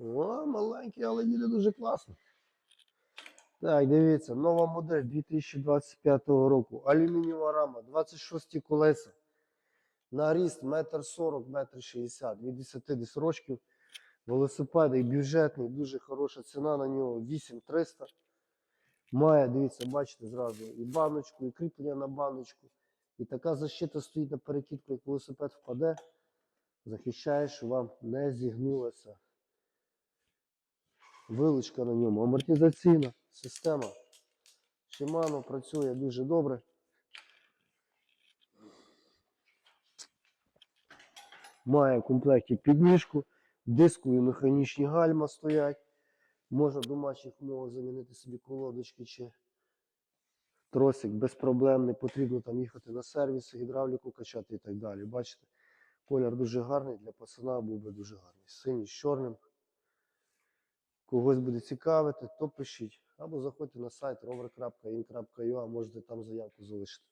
О, маленький, але їде дуже класно. Так, дивіться, нова модель 2025 року. Алюмінієва рама, 26 колеса. На ріст 1,40 м, 1,60 м. Від 10 десь рочків. Велосипед і бюджетний, дуже хороша ціна на нього 8300. Має, дивіться, бачите, зразу і баночку, і кріплення на баночку. І така защита стоїть на перекидку, як велосипед впаде, захищає, що вам не зігнулося. Вилучка на ньому, амортизаційна система. Shimano працює дуже добре. Має в комплекті підніжку, дискові механічні гальма стоять. Можна в домашніх умовах замінити собі колодочки чи тросик без проблем, не потрібно там їхати на сервіс, гідравліку качати і так далі. Бачите, колір дуже гарний, для пацана був би дуже гарний. Синій з чорним. Когось буде цікавити, то пишіть. Або заходьте на сайт rover.in.ua, можете там заявку залишити.